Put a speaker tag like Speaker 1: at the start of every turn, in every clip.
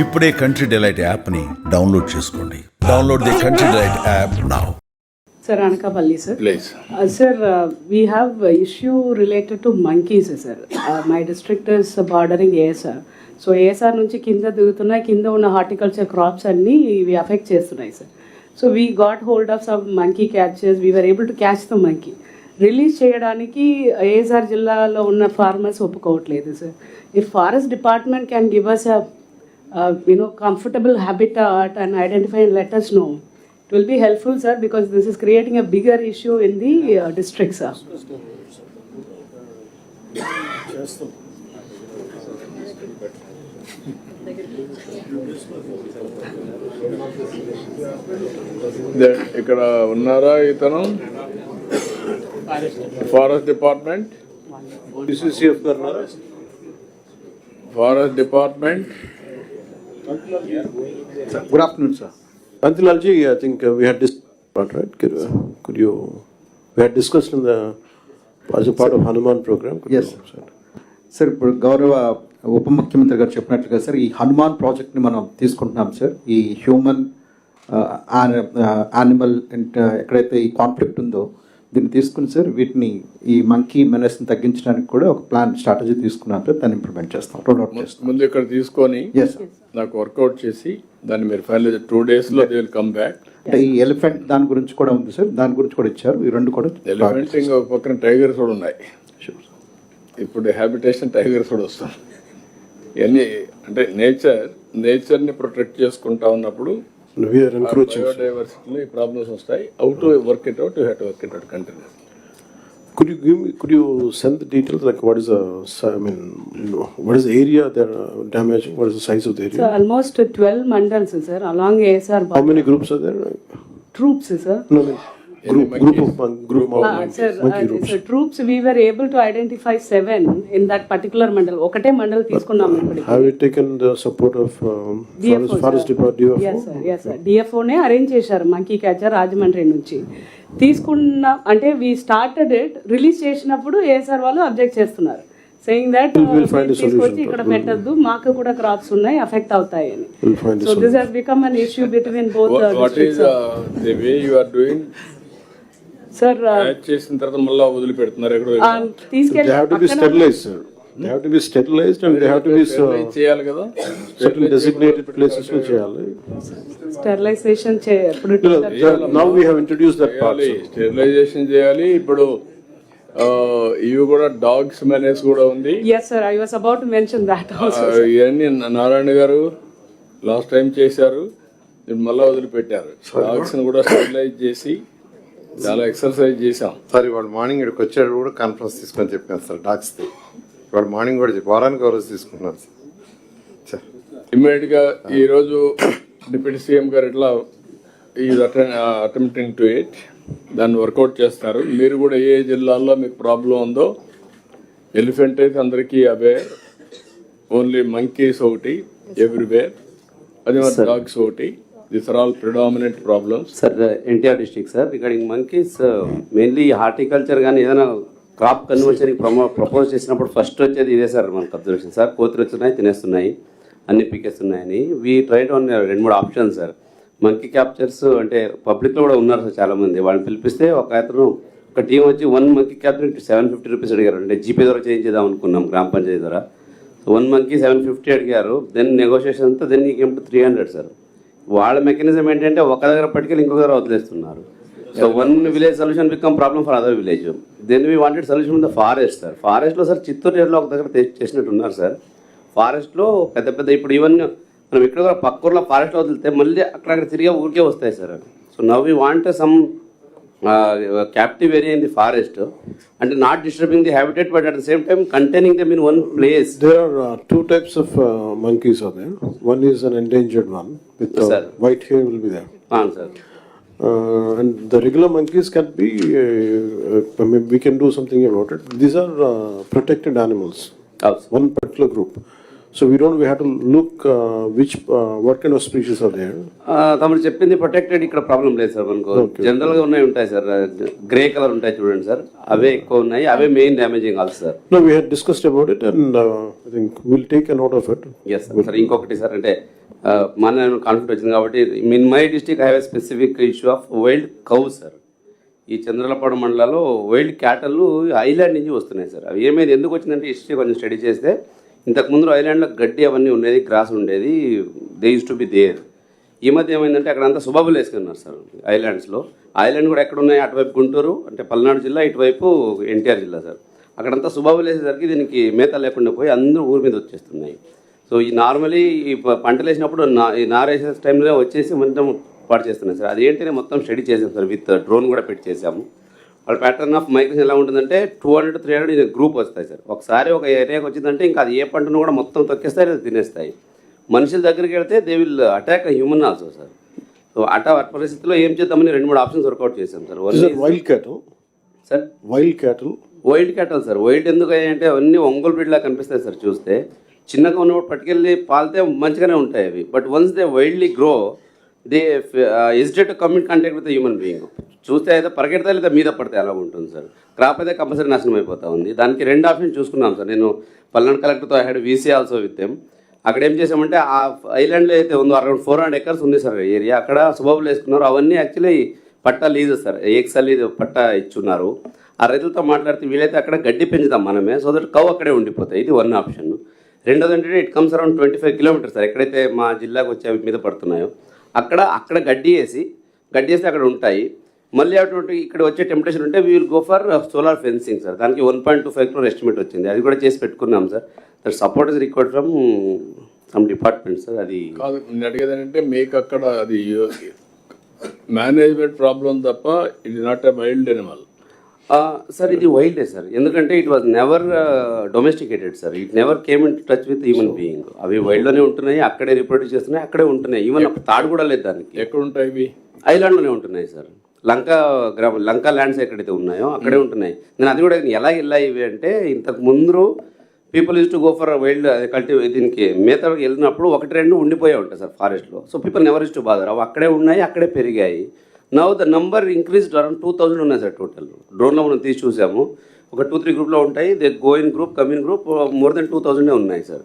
Speaker 1: ఇప్పుడే Country Delight యాప్ని download చేసుకోండి. Download the Country Delight app now
Speaker 2: sir, uh, we have a issue related to monkeys, sir. Uh, my district is bordering ASR. So ASR నుంచి కింద దిగుతున్నాయి. కింద ఉన్న horticulture crops అన్నీ ఇవి affect చేస్తున్నాయి sir so we got hold of some monkey catches we are able to catch the monkey release చేయడానికి ASR జిల్లాలో ఉన్న ఫార్మర్స్ ఒప్పుకోవట్లేదు sir if forest department can give us you know comfortable and identify and let us know it will be helpful sir because this is creating a bigger issue in the uh, district sir
Speaker 3: దే- ఇక్కడ ఉన్నారా ఇతను
Speaker 4: forest department?
Speaker 3: Forest department
Speaker 5: Good afternoon, sir.
Speaker 4: Antilalji, I think uh, we had this part, right? Could, uh, could you, we had discussed in the, as a part of Hanuman program. Could
Speaker 5: Yes,
Speaker 4: you-
Speaker 5: sir. Sir ఇప్పుడు గౌరవ ఉప ముఖ్యమంత్రి గారు చెప్పినట్లుగా sir ఈ హనుమాన్ ప్రాజెక్ట్ని మనం తీసుకుంటున్నాం సార్ ఈ హ్యూమన్ యానిమల్ ఎక్కడైతే ఈ కాన్ఫ్లిక్ట్ ఉందో దీన్ని తీసుకుని సార్ వీటిని ఈ మంకీ మెనస్ని తగ్గించడానికి కూడా ఒక ప్లాన్ స్ట్రాటజీ తీసుకున్నాం సార్. దాన్ని ఇంప్లిమెంట్ చేస్తాం రోల్ అవుట్ చేస్తాం.
Speaker 3: ముందు ఇక్కడ తీసుకొని నాకు వర్కౌట్ చేసి దాన్ని మీరు ఫైనల్ టూ డేస్లో దే విల్ కమ్ బ్యాక్.
Speaker 5: అంటే ఈ ఎలిఫెంట్ దాని గురించి కూడా ఉంది సార్. దాని గురించి కూడా ఇచ్చారు. ఈ రెండు కూడా
Speaker 3: ఎలిఫెంట్ ఇంకా పక్కన టైగర్స్ కూడా ఉన్నాయి. ఇప్పుడు హ్యాబిటేషన్ టైగర్స్ కూడా వస్తాం. ఇవన్నీ అంటే నేచర్ నేచర్ని ప్రొటెక్ట్ చేసుకుంటా ఉన్నప్పుడు
Speaker 4: We are encroaching.
Speaker 3: బయోడైవర్సిటీలో ప్రాబ్లమ్స్ వస్తాయి out to work it out have to work it out continues
Speaker 4: Could you give me, could you send the details, like what is the, I mean, you know, what is the area they're uh, damaging, what is the size of the
Speaker 2: so
Speaker 4: area?
Speaker 2: almost 12 mandals sir along asr
Speaker 4: How many groups are there?
Speaker 2: troops sir
Speaker 4: No, I mean, group, group of, mon- group of
Speaker 2: Uh, sir,
Speaker 4: monkey
Speaker 2: uh,
Speaker 4: groups.
Speaker 2: so troops we were able to identify seven in that particular mandal ఒకటే మండల్ తీసుకున్నాం ఇప్పటికి
Speaker 4: Have you taken the support of um,
Speaker 2: DFO,
Speaker 4: Forest, Forest
Speaker 2: sir.
Speaker 4: Department,
Speaker 2: Yes,
Speaker 4: DFO?
Speaker 2: sir. Yes, sir. డిఎఫ్ఓనే arrange చేశారు monkey catcher Rajahmundry నుంచి తీసుకున్న అంటే we started it release చేసినప్పుడు ASR వాళ్ళు అబ్జెక్ట్ చేస్తున్నారు saying that
Speaker 4: We'll find a
Speaker 2: తీసుకొచ్చి
Speaker 4: solution.
Speaker 2: ఇక్కడ పెట్టద్దు మాకు కూడా క్రాప్స్ ఉన్నాయి అఫెక్ట్ అవుతాయి అని
Speaker 4: We'll find a
Speaker 2: so this has become an issue between both
Speaker 3: what is the way you are doing
Speaker 2: sir
Speaker 3: add చేసిన తర్వాత మళ్ళీ వదిలిపెడుతున్నారు ఎక్కడ
Speaker 2: um, తీసుకెళ్ళి
Speaker 4: They have to be
Speaker 2: పక్కన
Speaker 4: sterilized, sir. They have to be sterilized and they have to be
Speaker 3: Sterilize
Speaker 4: uh,
Speaker 3: చేయాలి కదా.
Speaker 4: certain designated places లో చేయాలి.
Speaker 2: స్టెరిలైజేషన్
Speaker 3: చేయాలి.
Speaker 4: sir.
Speaker 3: స్టెరిలైజేషన్ చేయాలి. ఇప్పుడు ఆ, ఇవి కూడా డాగ్స్ మెనేస్ కూడా ఉంది.
Speaker 2: Yes sir I was about mention
Speaker 3: that ఇవన్నీ నారాయణ గారు లాస్ట్ టైం చేశారు. మళ్ళీ వదిలిపెట్టారు. డాగ్స్ని కూడా స్టెరిలైజ్ చేసి చాలా ఎక్సర్సైజ్ చేశాం.
Speaker 6: సార్ ఇవాళ మార్నింగ్ ఇక్కడికి వచ్చాడు కూడా కాన్ఫరెన్స్ తీసుకొని చెప్పాను సార్ డాక్స్ది ఇవాళ మార్నింగ్ కూడా చెప్పి వారానికి ఒక రోజు తీసుకుంటున్నాను సార్. సార్
Speaker 3: ఇమ్మీడియట్గా ఈ రోజు డిప్యూటీ సీఎం గారు ఇట్లా ఈ అటెంప్టింగ్ టు ఇట్ దాన్ని వర్కౌట్ చేస్తారు. మీరు కూడా ఏ జిల్లాల్లో మీకు ప్రాబ్లం ఉందో ఎలిఫెంట్ అయితే అందరికీ అవే ఓన్లీ మంకీస్ ఒకటి ఎవ్రీవేర్ అది మన డాగ్స్ ఒకటి. This are all predominant problems
Speaker 7: sir NTR district sir regarding monkeys mainly horticulture కానీ ఏదైనా క్రాప్ కన్వర్షన్కి ప్రమో ప్రపోజ్ చేసినప్పుడు ఫస్ట్ వచ్చేది ఇదే సార్ మనకు అబ్జర్వేషన్ సార్ కోతులు వచ్చినాయి తినేస్తున్నాయి అన్ని పీకేస్తున్నాయని. వీ ట్రైడ్ ఆన్ రెండు మూడు ఆప్షన్స్ సార్ మంకీ క్యాప్చర్స్ అంటే పబ్లిక్లో కూడా ఉన్నారు సార్ చాలామంది. వాళ్ళని పిలిపిస్తే ఒక అతను ఒక టీం వచ్చి one monkey capture seven fifty rupees అడిగారు. అంటే జీపే ద్వారా చేయించేద్దాం అనుకున్నాం గ్రామ పంచాయతీ ద్వారా. వన్ మంకీ సెవెన్ ఫిఫ్టీ అడిగారు. దెన్ నెగోషియేషన్ అంతా దెన్ ఈ టు త్రీ హండ్రెడ్ సార్ వాళ్ళ మెకానిజం ఏంటంటే ఒక దగ్గర పట్టుకెళ్ళి ఇంకొక దగ్గర వదిలేస్తున్నారు. So one village solution become problem for other village then we wanted solution the forest sir ఫారెస్ట్లో సార్ చిత్తూరు జిల్లాలో ఒక దగ్గర చేసినట్టు ఉన్నారు సార్ ఫారెస్ట్లో పెద్ద పెద్ద ఇప్పుడు ఈవెన్ మనం ఇక్కడ కూడా పక్క ఊర్లో ఫారెస్ట్లో వదిలితే మళ్ళీ అక్కడ అక్కడ తిరిగి ఊరికే వస్తాయి sir so now we want some uh, uh captive area in the forest and not disturbing the habitat but at the same time containing them in one place.
Speaker 4: There are uh, two types of uh, monkeys are there. One is an endangered one with uh,
Speaker 7: Sir.
Speaker 4: white hair will be there.
Speaker 7: Yes, sir.
Speaker 4: Uh, and the regular monkeys can be, uh, uh, I mean, we can do something about it. These are uh, protected animals,
Speaker 7: oh,
Speaker 4: one particular group. So we don't, we have to look uh, which, uh, what kind of species are there.
Speaker 7: ఆ, తమరు చెప్పింది protected ఇక్కడ problem లేదు sir మనకు. జనరల్గా ఉన్నాయి ఉంటాయి sir. Grey colour ఉంటాయి చూడండి సార్. అవే ఎక్కువ ఉన్నాయి అవే main damaging also sir.
Speaker 4: No, we had discussed about it and uh, I think we'll take a note of it.
Speaker 7: Yes sir. Sir ఇంకొకటి సార్ అంటే మన కాన్ఫ్లిక్ట్ వచ్చింది కాబట్టి in my district I have specific issue of wild cow sir. ఈ చంద్రలపాడు మండలాల్లో wild క్యాటల్ island నుంచి వస్తున్నాయి sir. అవి ఏమైంది ఎందుకు వచ్చిందంటే హిస్టరీ కొంచెం స్టడీ చేస్తే ఇంతకుముందు ఐలాండ్లో గడ్డి అవన్నీ ఉండేది గ్రాస్ ఉండేది they use to be there ఈ మధ్య ఏమైందంటే అక్కడ అంతా సుబాబులు వేసుకున్నారు సార్ ఐలాండ్స్లో. ఐలాండ్ కూడా ఎక్కడ ఉన్నాయి అటువైపు గుంటూరు అంటే పల్నాడు జిల్లా ఇటువైపు ఎన్టీఆర్ జిల్లా సార్. అక్కడంతా సుబాబులు వేసేసరికి దీనికి మేత లేకుండా పోయి అందరూ ఊరి మీద వచ్చేస్తున్నాయి. సో ఈ నార్మలీ ఈ ప- పంటలు వేసినప్పుడు నా ఈ నారేసే టైంలో వచ్చేసి మొత్తం పాటు చేస్తున్నాయి సార్. అదేంటనే మొత్తం స్టడీ చేసాం సార్ విత్ డ్రోన్ కూడా పెట్టి చేసాము. వాళ్ళ ప్యాటర్న్ ఆఫ్ మైగ్రేషన్ ఎలా ఉంటుందంటే two hundred three hundred group వస్తాయి సార్. ఒకసారి ఒక ఏరియాకి వచ్చిందంటే ఇంకా అది ఏ పంటను కూడా మొత్తం తొక్కేస్తాయి లేదా తినేస్తాయి. మనుషుల దగ్గరికి వెళ్తే they will attack human also sir so అటా పరిస్థితిలో ఏం చేద్దామని రెండు మూడు ఆప్షన్స్ వర్కౌట్ చేసాం
Speaker 4: sir wild cattle?
Speaker 7: Sir
Speaker 4: Wild cattle?
Speaker 7: Wild cattle sir wild ఎందుకు అంటే అవన్నీ ఒంగోలు బ్రీడ్లా కనిపిస్తాయి సార్ చూస్తే చిన్నగా ఉన్నప్పుడు పట్టుకెళ్ళి పాలితే మంచిగానే ఉంటాయి అవి. But once they wildly grow they agitate to commune contact with human being చూస్తే అయితే పరిగెడతాయి లేదా మీద పడితే అలా ఉంటుంది సార్? క్రాప్ అయితే కంపల్సరీ నాశనం అయిపోతా ఉంది. దానికి రెండు ఆప్షన్ చూసుకున్నాం సార్. నేను పల్నాడు కలెక్టర్తో I had VC also with them అక్కడ ఏం చేసామంటే ఆ ఐలాండ్లో అయితే ఉందో అరౌండ్ ఫోర్ హండ్రెడ్ ఎకర్స్ ఉంది సార్ ఏరియా. అక్కడ సుబాబులు వేసుకున్నారు. అవన్నీ యాక్చువల్లీ పట్టా లీజ్ సార్. ఏక్సా లీజ్ పట్టా ఇచ్చున్నారు. ఆ రైతులతో మాట్లాడితే వీలైతే అక్కడ గడ్డి పెంచుతాం మనమే. సో దట్ కవ్ అక్కడే ఉండిపోతాయి. ఇది వన్ ఆప్షన్ రెండోది ఏంటంటే it comes around twenty five kilometers sir. ఎక్కడైతే మా జిల్లాకు వచ్చే అవి మీద పడుతున్నాయో అక్కడ అక్కడ గడ్డి వేసి గడ్డి వేస్తే అక్కడ ఉంటాయి. మళ్ళీ అటువంటి ఇక్కడ వచ్చే టెంపరేచర్ ఉంటే we will go for solar fencing sir దానికి one point two five crore estimate వచ్చింది. అది కూడా చేసి పెట్టుకున్నాం sir that support is required from some department sir అది
Speaker 3: కాదు నేను అడిగేది ఏంటంటే మీకు అక్కడ అది మేనేజ్మెంట్ ప్రాబ్లం తప్ప ఇది not a wild animal
Speaker 7: sir ఇది వైల్డే సార్ ఎందుకంటే it was never domesticated sir it never came in touch with human being అవి వైల్డ్లోనే ఉంటున్నాయి అక్కడే రిప్రొడ్యూస్ చేస్తున్నాయి అక్కడే ఉంటున్నాయి. ఈవెన్ తాడు కూడా లేదు దానికి.
Speaker 3: ఎక్కడ ఉంటాయి ఇవి
Speaker 7: ఐలాండ్లోనే ఉంటున్నాయి సార్ లంక గ్రామ లంక ల్యాండ్స్ ఎక్కడైతే ఉన్నాయో అక్కడే ఉంటున్నాయి. నేను అది కూడా ఎలా వెళ్ళాయి ఇవి అంటే ఇంతకు ముందు people use to go for wild కల్టి దీనికి మేత వెళ్ళినప్పుడు ఒకటి రెండు ఉండిపోయే ఉంటాయి సార్ ఫారెస్ట్లో so people never is to bother అవి అక్కడే ఉన్నాయి అక్కడే పెరిగాయి. Now the number increased around two thousand ఉన్నాయి సార్ టోటల్ డ్రోన్లో మనం తీసి చూసాము. ఒక టూ త్రీ గ్రూప్లో ఉంటాయి. They going group coming group more than two థౌజండే ఉన్నాయి
Speaker 4: sir.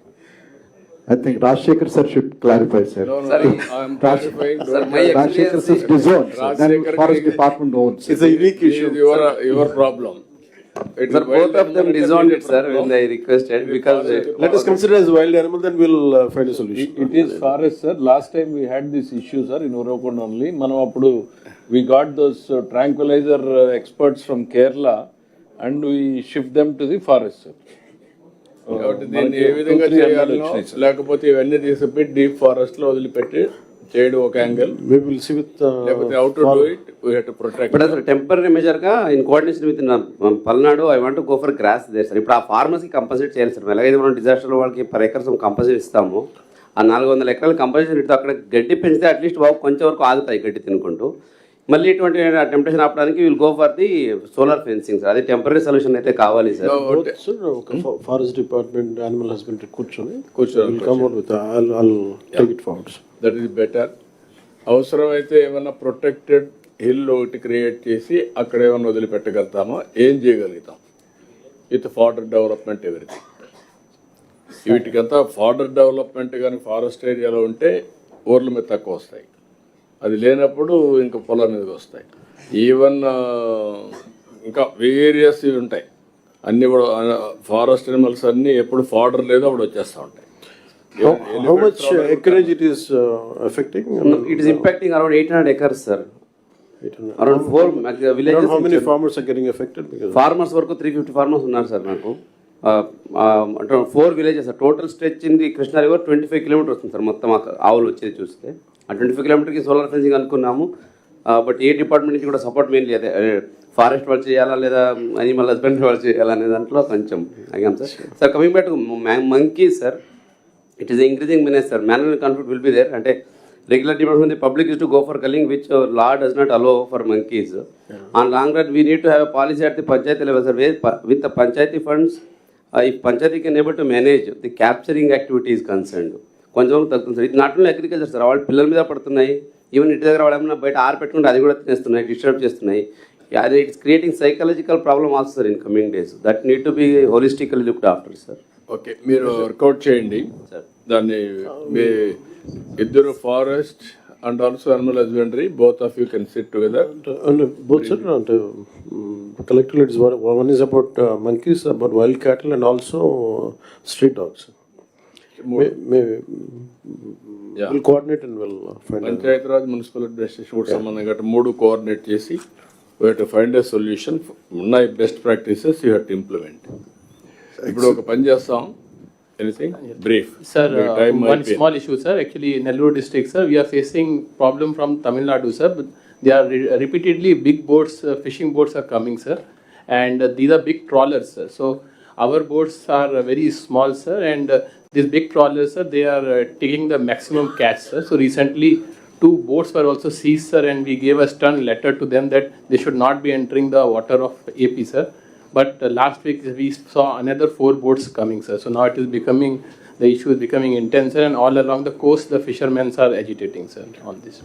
Speaker 5: I think Rajshekhar sir should clarify, sir.
Speaker 3: I'm clarifying
Speaker 7: Sir, my
Speaker 5: Rajshekhar sir is disowned, sir. then
Speaker 3: Rajshekhar
Speaker 5: forest
Speaker 3: ki-
Speaker 5: department owns.
Speaker 4: It's a unique issue.
Speaker 3: Your your problem
Speaker 7: Sir, both of them disowned it, sir, when they requested, because uh,
Speaker 4: Let us consider as wild animal, then we'll uh, find a solution.
Speaker 8: It is forest, sir. Last time we had this issue, sir, in Uravakund only. మనం అప్పుడు we got those uh, tranquilizer uh, experts from Kerala and we shift them to the forest, sir.
Speaker 3: కాబట్టి దీన్ని ఏ విధంగా లేకపోతే ఇవన్నీ తీసుకుపోయి deep ఫారెస్ట్లో వదిలిపెట్టి చేయడం ఒక యాంగిల్
Speaker 4: uh,
Speaker 3: లేకపోతే out to do it we have to protect
Speaker 7: but అసలు temporary మెజర్గా in coordination with Palnadu I want go for grass there sir ఇప్పుడు ఆ ఫార్మర్స్కి కంపల్సరీ చేయాలి సార్ ఎలాగైతే మనం డిజాస్టర్ వాళ్ళకి పర్ ఎకర్స్ కంపల్సరీ ఇస్తాము ఆ నాలుగు వందల ఎకరాలు కంపల్సరీ అక్కడ గడ్డి పెంచితే అట్లీస్ట్ బాబు కొంచెం వరకు ఆగుతాయి గడ్డి తినుకుంటూ. మళ్ళీ ఇటువంటి టెంపరేచర్ ఆపడానికి will go for the solar fencing sir అది టెంపరీ సొల్యూషన్ అయితే కావాలి
Speaker 4: sir forest department, animal husbandry, కూర్చొని.
Speaker 3: కూర్చొని,
Speaker 4: I'll take it forward. sir.
Speaker 3: That is better అవసరమైతే ఏమైనా ప్రొటెక్టెడ్ హిల్ ఒకటి క్రియేట్ చేసి అక్కడ ఏమైనా వదిలిపెట్టగలుగుతామో? ఏం చేయగలుగుతాం? విత్ ఫార్డర్ డెవలప్మెంట్ ఎవ్రీథింగ్ వీటికంతా ఫార్డర్ డెవలప్మెంట్ కానీ ఫారెస్ట్ ఏరియాలో ఉంటే ఊర్ల మీద తక్కువ వస్తాయి. అది లేనప్పుడు ఇంకా పొలం మీదకి వస్తాయి ఈవెన్ ఇంకా వేరియస్ ఇవి ఉంటాయి అన్నీ కూడా ఫారెస్ట్ అనిమల్స్ అన్నీ ఎప్పుడు ఫార్డర్ లేదో అప్పుడు వచ్చేస్తూ ఉంటాయి
Speaker 4: How, how much acreage it is uh, affecting?
Speaker 7: It is impacting around eight
Speaker 4: hundred acres sir.
Speaker 7: Around four
Speaker 4: Around how
Speaker 7: villages
Speaker 4: many farmers are getting affected? Because
Speaker 7: farmers వరకు త్రీ ఫిఫ్టీ ఫార్మర్స్ ఉన్నారు sir నాకు అంటే four villages sir total stretch in the Krishna river twenty five kilometer వస్తుంది sir మొత్తం ఆవులు వచ్చేది చూస్తే. ఆ ట్వంటీ ఫైవ్ కిలోమీటర్కి సోలార్ ఫెన్సింగ్ అనుకున్నాము. బట్ ఏ డిపార్ట్మెంట్ నుంచి కూడా సపోర్ట్ మెయిన్లీ అదే ఫారెస్ట్ వాళ్ళు చేయాలా లేదా అనిమల్ హస్బెండరీ వాళ్ళు చేయాలా అనే దాంట్లో కొంచెం అడిగాం sir. Sir coming back monkey sir it is increasing menace sir. Manual conflict will be there అంటే regular demand from the public is to go for culling which uh, law does not allow for monkeys. On long run we need to have a policy at the panchayati level sir. Where pa- with the panchayati funds uh, if panchayati can able to manage the capturing activity is concerned. కొంచెం తగ్గుతుంది. Sir ఇది not only agriculture sir వాళ్ళ పిల్లల మీద పడుతున్నాయి. Even ఇంటి దగ్గర వాళ్ళు ఏమైనా బయట ఆరు పెట్టుకుంటే అది కూడా తినేస్తున్నాయి డిస్టర్బ్ చేస్తున్నాయి. అది it's creating psychological problem also sir in coming days that need to be holistically looked after sir
Speaker 3: okay మీరు వర్కౌట్ చేయండి.
Speaker 7: సార్
Speaker 3: దాన్ని మీ ఇద్దరు forest and also animal husbandry both of you can sit together
Speaker 4: and both sir అంటే collective it's one is about monkeys about wild cattle and also street dogs Panchayati
Speaker 3: Raj municipal administration కూడా సంబంధం కాబట్టి మూడు coordinate చేసి to find a solution ఉన్నాయి best practices you had implement ఇప్పుడు ఒక పని చేస్తాం. Anything? Brief.
Speaker 9: Sir, uh, one small issue, sir. Actually, Nellore district, sir, we are facing problem from Tamil Nadu, sir. But They are re- repeatedly big boats, uh, fishing boats are coming, sir. And uh, these are big trawlers, sir. So our boats are uh, very small, sir. And uh, these big trawlers, sir, they are uh, taking the maximum catch, sir. So recently, two boats were also seized, sir, and we gave a stern letter to them that they should not be entering the water of AP, sir. But uh, last week we saw another four boats coming, sir. So now it is becoming the issue is becoming intense, sir, and all along the coast the fishermen are agitating, sir, on this.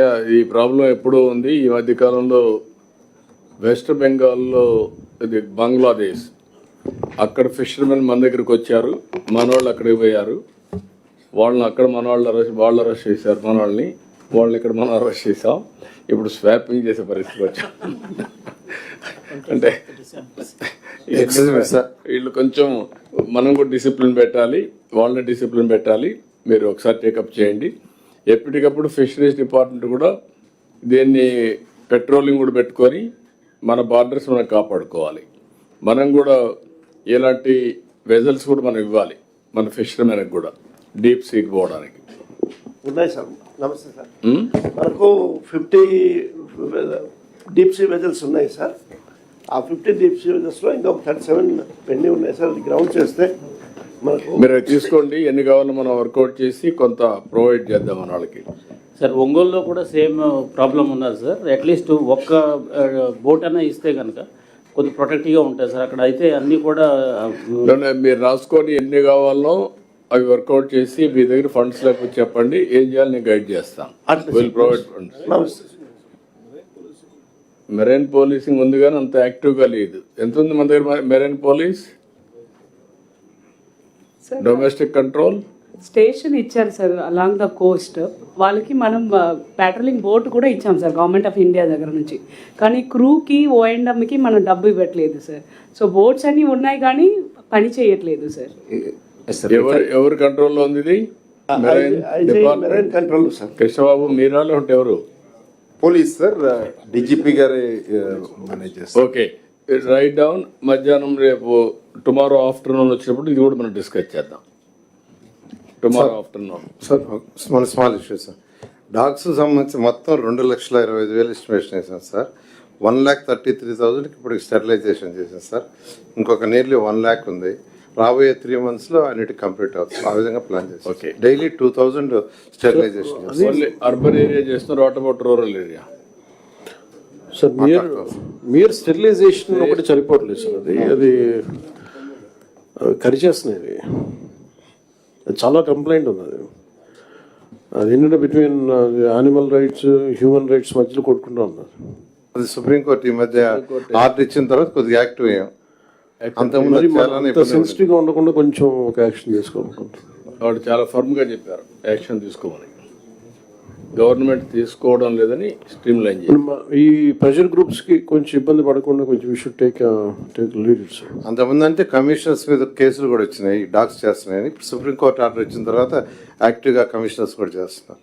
Speaker 3: Yeah, ఈ problem ఎప్పుడూ ఉంది ఈ మధ్య కాలంలో west బెంగాల్లో ఇది బంగ్లాదేశ్ అక్కడ fishermen మన దగ్గరికి వచ్చారు మనవాళ్ళు అక్కడికి పోయారు వాళ్ళని అక్కడ మన వాళ్ళు అరెస్ట్ వాళ్ళు అరెస్ట్ చేశారు మన వాళ్ళని వాళ్ళని ఇక్కడ మనం అరెస్ట్ చేసాం ఇప్పుడు స్వాపింగ్ చేసే పరిస్థితి వచ్చాం అంటే వీళ్ళు కొంచెం మనం కూడా డిసిప్లిన్ పెట్టాలి వాళ్ళని డిసిప్లిన్ పెట్టాలి. మీరు ఒకసారి టేకప్ చేయండి. ఎప్పటికప్పుడు ఫిషరీస్ డిపార్ట్మెంట్ కూడా దీన్ని పెట్రోలింగ్ కూడా పెట్టుకొని మన బార్డర్స్ మనం కాపాడుకోవాలి. మనం కూడా ఇలాంటి వెజల్స్ కూడా మనం ఇవ్వాలి మన ఫిషర్మెన్కి కూడా డీప్ సీకి పోవడానికి.
Speaker 10: ఉన్నాయి సార్. నమస్తే సార్. మనకు ఫిఫ్టీ డీప్ సీ వెజల్స్ ఉన్నాయి సార్. ఆ ఫిఫ్టీ డీప్ సీ వెజల్స్లో ఇంకొక థర్టీ సెవెన్ పెండింగ్ ఉన్నాయి. సార్ అది గ్రౌండ్ చేస్తే మనకు
Speaker 3: మీరు తీసుకోండి. ఎన్ని కావాలో మనం వర్కౌట్ చేసి కొంత ప్రొవైడ్ చేద్దాం మన వాళ్ళకి.
Speaker 11: సార్ ఒంగోలులో కూడా సేమ్ ప్రాబ్లం ఉన్నది సార్. అట్లీస్ట్ ఒక్క బోట్ అయినా ఇస్తే కనుక కొద్ది ప్రొటెక్టివ్గా ఉంటుంది సార్. అక్కడ అయితే అన్నీ కూడా
Speaker 3: మీరు రాసుకొని ఎన్ని కావాలో అవి వర్కౌట్ చేసి మీ దగ్గర ఫండ్స్ లేకపోతే చెప్పండి. ఏం చేయాలి నేను గైడ్ చేస్తాను. Will provide
Speaker 10: funds
Speaker 3: marine policing ఉంది కానీ అంత యాక్టివ్గా లేదు. ఎంత ఉంది మన దగ్గర marine police?
Speaker 2: Sir
Speaker 3: domestic control?
Speaker 2: Station ఇచ్చారు సార్ అలాంగ్ ద కోస్ట్ వాళ్ళకి మనం ప్యాట్రోలింగ్ బోట్ కూడా ఇచ్చాం సార్ గవర్నమెంట్ ఆఫ్ ఇండియా దగ్గర నుంచి. కానీ క్రూకి ఓఎండమ్కి మనం డబ్బు ఇవ్వట్లేదు సార్. సో బోట్స్ అన్నీ ఉన్నాయి కానీ పని చేయట్లేదు సార్.
Speaker 3: ఎవరు ఎవరి కంట్రోల్లో ఉంది ఇది?
Speaker 10: Control sir.
Speaker 3: కృష్ణబాబు మీరాలో ఉంటే ఎవరు?
Speaker 6: పోలీస్ సార్ డీజీపీ గారే మేనేజ్ చేస్తారు
Speaker 3: ఓకే. రైట్ డౌన్ మధ్యాహ్నం రేపు టుమారో ఆఫ్టర్నూన్ వచ్చినప్పుడు ఇది కూడా మనం డిస్కస్ చేద్దాం. Tomorrow afternoon.
Speaker 6: సార్ మన స్మాల్ ఇష్యూ సార్. డాగ్స్ సంబంధించి మొత్తం రెండు లక్షల ఇరవై ఐదు వేలు ఎస్టిమేషన్ వేసాం sir. One lakh thirty three థౌజండ్కి ఇప్పుడు స్టెరిలైజేషన్ చేసాం సార్. ఇంకొక నియర్లీ వన్ ల్యాక్ ఉంది. రాబోయే త్రీ మంత్స్లో అన్నిటి కంప్లీట్ అవుతుంది. ఆ విధంగా ప్లాన్ చేస్తాం. Daily two thousand
Speaker 3: sterilisation urban area చేస్తున్నారు what about rural area
Speaker 4: sir mere mere sterilisation ఒకటి సరిపోవట్లేదు సార్ అది అది కరిచేస్తున్నాయి చాలా కంప్లైంట్ ఉంది అది. అది ఏంటంటే between animal rights human rights మధ్యలో కొట్టుకుంటూ ఉన్నారు
Speaker 6: అది సుప్రీంకోర్టు ఈ మధ్య ఆర్డర్ ఇచ్చిన తర్వాత కొద్దిగా యాక్టివ్ అయ్యాం.
Speaker 4: సెన్సిటివ్గా ఉండకుండా కొంచెం ఒక యాక్షన్ తీసుకోవాలనుకుంటున్నాను.
Speaker 3: వాడు చాలా ఫర్మ్గా చెప్పారు యాక్షన్ తీసుకోమని. గవర్నమెంట్ తీసుకోవడం లేదని స్ట్రీమ్ లైన్
Speaker 4: ఈ ప్రెషర్ గ్రూప్స్కి కొంచెం ఇబ్బంది పడకుండా కొంచెం should take take lead sir
Speaker 6: అంతకుముందు అంటే కమిషనర్స్ మీద కేసులు కూడా వచ్చినాయి డాగ్స్ చేస్తున్నాయని. ఇప్పుడు సుప్రీంకోర్టు ఆర్డర్ వచ్చిన తర్వాత యాక్టివ్గా కమిషనర్స్ కూడా చేస్తున్నారు.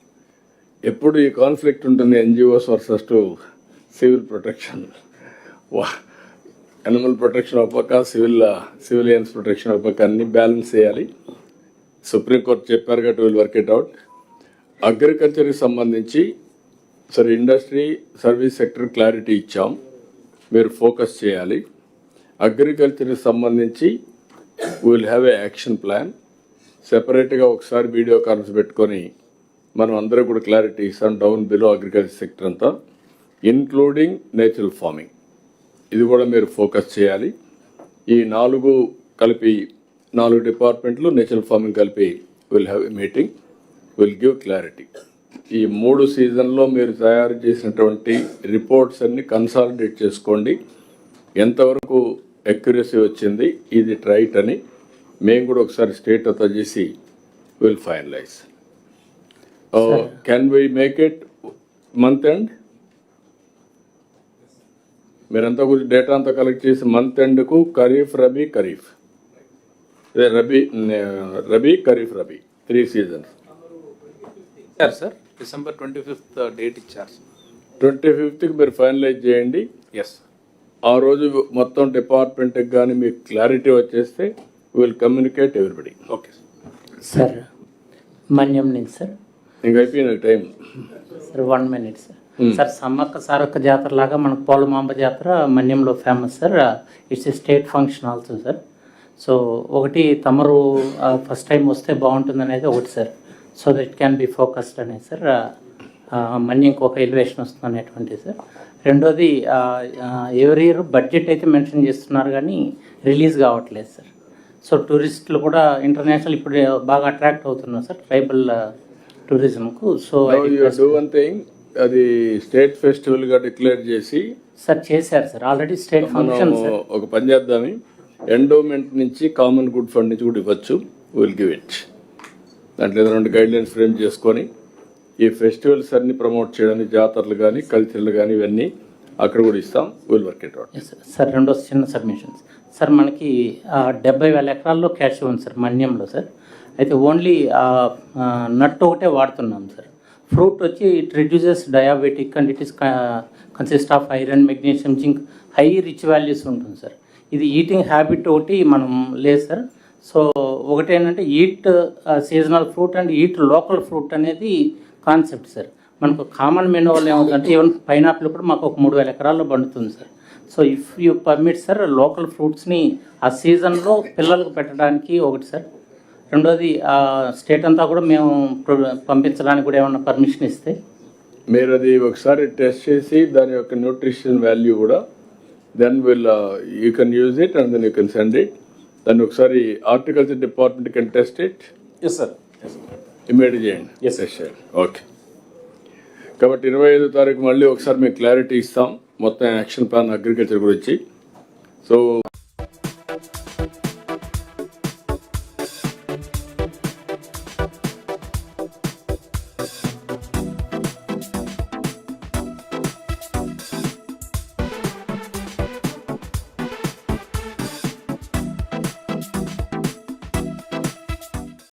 Speaker 3: ఎప్పుడు ఈ కాన్ఫ్లిక్ట్ ఉంటుంది NGOs versus to civil protection animal protection ఒక పక్క సివిల్ సివిలియన్స్ ప్రొటెక్షన్ ఒక పక్క అన్ని బ్యాలెన్స్ చేయాలి. సుప్రీంకోర్టు చెప్పారు కాబట్టి విల్ వర్క్ ఇట్ అవుట్ అగ్రికల్చర్కి సంబంధించి సరే ఇండస్ట్రీ సర్వీస్ సెక్టర్ క్లారిటీ ఇచ్చాం. మీరు ఫోకస్ చేయాలి. అగ్రికల్చర్కి సంబంధించి will have a action plan సెపరేట్గా ఒకసారి వీడియో కాన్ఫరెన్స్ పెట్టుకొని మనం అందరూ కూడా క్లారిటీ ఇస్తాం డౌన్ బిలో అగ్రికల్చర్ సెక్టర్ అంతా ఇన్క్లూడింగ్ నేచురల్ ఫార్మింగ్ ఇది కూడా మీరు ఫోకస్ చేయాలి. ఈ నాలుగు కలిపి నాలుగు డిపార్ట్మెంట్లు నేచురల్ ఫార్మింగ్ కలిపి will have a meeting will give clarity ఈ మూడు సీజన్లో మీరు తయారు చేసినటువంటి రిపోర్ట్స్ అన్ని కన్సాలిడేట్ చేసుకోండి. ఎంతవరకు ఎక్యురసీ వచ్చింది ఇది రైట్ అని మేము కూడా ఒకసారి స్టేట్ అంతా చేసి will finalise can we make it month end మీరంతా గురించి డేటా అంతా కలెక్ట్ చేసి మంత్ ఎండ్కు ఖరీఫ్ రబీ ఖరీఫ్. అదే రబీ రబీ ఖరీఫ్ రబీ. త్రీ సీజన్స్
Speaker 9: ఇచ్చారు sir. December twenty fifth date ఇచ్చారు
Speaker 3: ట్వంటీ ఫిఫ్త్కి మీరు ఫైనలైజ్ చేయండి.
Speaker 9: ఎస్
Speaker 3: ఆ రోజు మొత్తం డిపార్ట్మెంట్కి కానీ మీకు క్లారిటీ వచ్చేస్తే will communicate everybody
Speaker 9: okay
Speaker 11: sir Manyam నుంచి సార్.
Speaker 3: ఇంక అయిపోయిన time.
Speaker 11: Sir one minute sir. Sir Sammakka Sarakka జాతర లాగా మనకు పోలమాంబ జాతర మన్యంలో famous sir it's a state function also sir so ఒకటి తమరు ఫస్ట్ టైం వస్తే బాగుంటుంది అనేది ఒకటి sir so that can be focused అనేది సార్ మన్యంకి ఒక ఎలివేషన్ వస్తుంది అనేటువంటి సార్ రెండోది ఎవరి ఇయర్ బడ్జెట్ అయితే మెన్షన్ చేస్తున్నారు కానీ రిలీజ్ కావట్లేదు సార్ సో టూరిస్టులు కూడా ఇంటర్నేషనల్ ఇప్పుడు బాగా అట్రాక్ట్ అవుతున్నారు సార్ ట్రైబల్ టూరిజంకు సో
Speaker 3: డూ వన్ థింగ్ అది స్టేట్ ఫెస్టివల్గా డిక్లేర్ చేసి
Speaker 11: సార్ చేశారు సార్. ఆల్రెడీ స్టేట్ ఫంక్షన్
Speaker 3: ఒక పని చేద్దామి ఎండోమెంట్ నుంచి కామన్ గుడ్ ఫండ్ నుంచి కూడా ఇవ్వచ్చు. విల్ గివ్ ఇట్ దాంట్లో ఏదో రెండు గైడ్ లైన్స్ ఫ్రేమ్ చేసుకొని ఈ ఫెస్టివల్స్ అన్ని ప్రమోట్ చేయడానికి జాతరలు కానీ కల్చర్లు కానీ ఇవన్నీ అక్కడ కూడా ఇస్తాం. Will work it
Speaker 11: out. Sir రెండో చిన్న సబ్మిషన్స్ సార్ మనకి డెబ్బై వేల ఎకరాల్లో క్యాష్ ఉంది సార్ మన్యంలో సార్ అయితే ఓన్లీ నట్ ఒకటే వాడుతున్నాం సార్ ఫ్రూట్ వచ్చి it reduces diabetic and it is consist of iron magnesium zinc high rich values ఉంటుంది సార్. ఇది ఈటింగ్ హ్యాబిట్ ఒకటి మనం లేదు సార్. సో ఒకటి ఏంటంటే eat seasonal fruit and eat local fruit అనేది కాన్సెప్ట్ సార్. మనకు కామన్ మెనూ వల్ల ఏమవుతుందంటే ఈవెన్ పైనాపిల్ కూడా మాకు ఒక మూడు వేల ఎకరాల్లో పండుతుంది sir. So if you permit sir local ఫ్రూట్స్ని ఆ సీజన్లో పిల్లలకు పెట్టడానికి ఒకటి సార్. రెండోది స్టేట్ అంతా కూడా మేము పంపించడానికి కూడా ఏమన్నా పర్మిషన్ ఇస్తే?
Speaker 3: మీరు అది ఒకసారి టెస్ట్ చేసి దాని యొక్క న్యూట్రిషన్ వాల్యూ కూడా then will you can use it and then you can send it దాన్ని ఒకసారి horticulture department can test it.
Speaker 8: Yes sir
Speaker 3: immediate చేయండి. ఎస్ ఎస్ చేయండి. ఓకే కాబట్టి ఇరవై ఐదో తారీఖు మళ్ళీ ఒకసారి మీకు క్లారిటీ ఇస్తాం. మొత్తం యాక్షన్ ప్లాన్ అగ్రికల్చర్ గురించి. సో